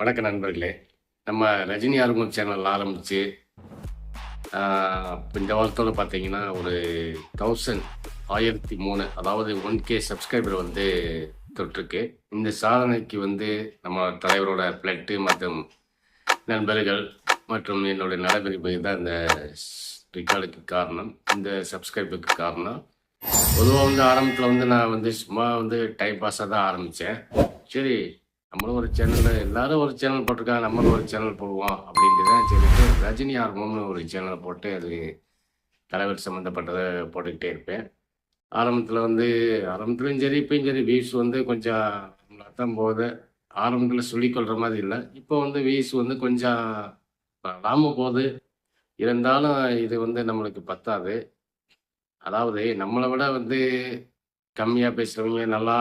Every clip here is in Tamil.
வணக்க நண்பர்களே. நம்ம ரஜினி ஆர்வம் சேனல் ஆரம்பித்து இந்த வாரத்தோடு பார்த்தீங்கன்னா ஒரு தௌசண்ட் ஆயிரத்தி மூணு அதாவது ஒன் கே சப்ஸ்கிரைபர் வந்து தொற்றுக்கு இந்த சாதனைக்கு வந்து நம்ம தலைவரோட பிளட்டு மற்றும் நண்பர்கள் மற்றும் என்னுடைய நடைமுறை தான் இந்த ரிகார்டுக்கு காரணம். இந்த சப்ஸ்கிரைபருக்கு காரணம். பொதுவாக வந்து ஆரம்பத்தில் வந்து நான் வந்து சும்மா வந்து டைம் பாஸாக தான் ஆரம்பித்தேன் சரி நம்மளும் ஒரு சேனலில் எல்லாரும் ஒரு சேனல் போட்டிருக்காங்க நம்மளும் ஒரு சேனல் போடுவோம் அப்படின்ட்டு தான் சொல்லிட்டு ரஜினி ஆர்வம்னு ஒரு சேனலை போட்டு அது தலைவர் சம்மந்தப்பட்டதை போட்டுக்கிட்டே இருப்பேன். ஆரம்பத்தில் வந்து ஆரம்பத்துலையும் சரி இப்பயும் சரி வியூஸ் வந்து கொஞ்சம் தான் போகுது. ஆரம்பத்தில் சொல்லிக்கொள்கிற மாதிரி இல்லை. இப்போ வந்து வியூஸ் வந்து கொஞ்சம் வராமல் போகுது. இருந்தாலும் இது வந்து நம்மளுக்கு பத்தாது. அதாவது நம்மளை விட வந்து கம்மியாக பேசுகிறவங்க நல்லா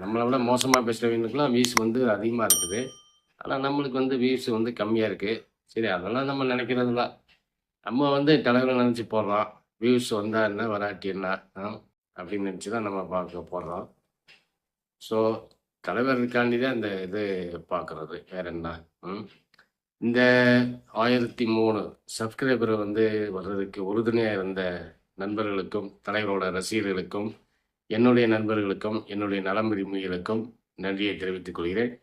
நம்மளை விட மோசமாக பேசுகிறவங்களுக்குலாம் வியூஸ் வந்து அதிகமாக இருக்குது. ஆனால் நம்மளுக்கு வந்து வியூஸ் வந்து கம்மியாக இருக்குது சரி அதெல்லாம் நம்ம நினைக்கிறது தான் நம்ம வந்து தலைவரை நினச்சி போடுறோம். வியூஸ் வந்தால் என்ன வராட்டி என்ன அப்படின்னு நினச்சி தான் நம்ம பார்க்க போடுறோம் ஸோ தலைவருக்காண்டி தான் இந்த இது பார்க்குறது. வேற என்ன? ம்? இந்த ஆயிரத்தி மூணு சப்ஸ்கிரைபர் வந்து வர்றதுக்கு உறுதுணையாக இருந்த நண்பர்களுக்கும் தலைவரோட ரசிகர்களுக்கும் என்னுடைய நண்பர்களுக்கும் என்னுடைய நலம் விரும்பிகளுக்கும் நன்றியை தெரிவித்துக் கொள்கிறேன்.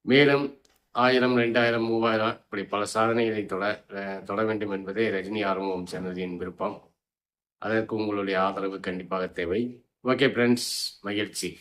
மேலும் ஆயிரம் ரெண்டாயிரம் மூவாயிரம் இப்படி பல சாதனைகளை தொட தொட வேண்டும் என்பதே ரஜினி ஆர்வம் சன்னதியின் விருப்பம். அதற்கு உங்களுடைய ஆதரவு கண்டிப்பாக தேவை. ஓகே ஃப்ரெண்ட்ஸ் மகிழ்ச்சி.